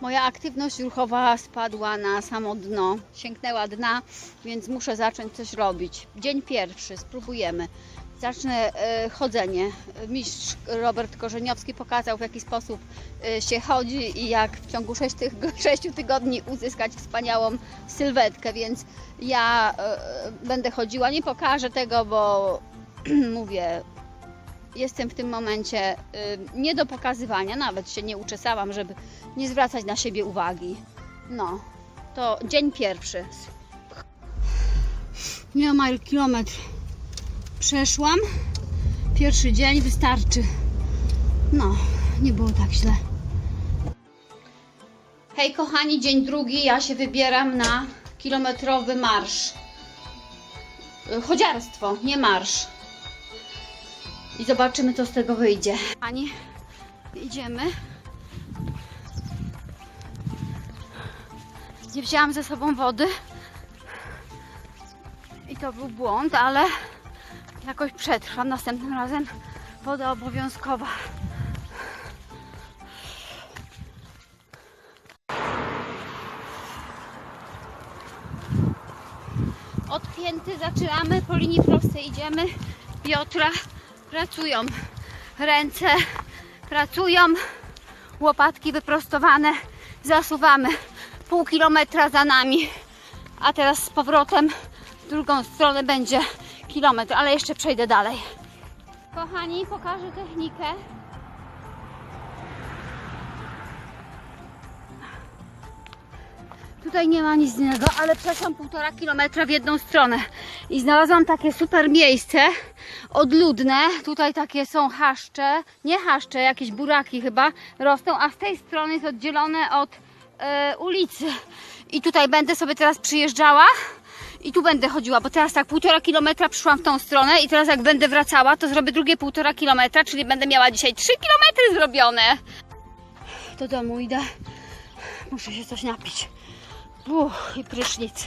Moja aktywność ruchowa spadła na samo dno, sięgnęła dna, więc muszę zacząć coś robić. Dzień pierwszy, spróbujemy. Zacznę e, chodzenie. Mistrz Robert Korzeniowski pokazał, w jaki sposób e, się chodzi i jak w ciągu 6, 6 tygodni uzyskać wspaniałą sylwetkę, więc ja e, będę chodziła. Nie pokażę tego, bo mówię, jestem w tym momencie y, nie do pokazywania, nawet się nie uczesałam, żeby nie zwracać na siebie uwagi. No, to dzień pierwszy. Nieomal kilometr przeszłam. Pierwszy dzień wystarczy. No, nie było tak źle. Hej kochani, dzień drugi. Ja się wybieram na kilometrowy marsz. Y, Chodziarstwo, nie marsz. I zobaczymy, co z tego wyjdzie. Ani idziemy. Nie wzięłam ze sobą wody. I to był błąd, ale jakoś przetrwam. Następnym razem woda obowiązkowa. Odpięty zaczynamy, po linii prostej idziemy. Piotra pracują. Ręce pracują, łopatki wyprostowane, zasuwamy. Pół kilometra za nami, a teraz z powrotem w drugą stronę będzie kilometr, ale jeszcze przejdę dalej. Kochani, pokażę technikę. Tutaj nie ma nic innego, ale przeszłam półtora kilometra w jedną stronę i znalazłam takie super miejsce, odludne. Tutaj takie są chaszcze, nie chaszcze, jakieś buraki chyba rosną, a z tej strony jest oddzielone od e, ulicy. I tutaj będę sobie teraz przyjeżdżała i tu będę chodziła, bo teraz tak półtora kilometra przyszłam w tą stronę i teraz jak będę wracała, to zrobię drugie półtora kilometra, czyli będę miała dzisiaj trzy kilometry zrobione. Do domu idę. Muszę się coś napić. Ох, і пришніться.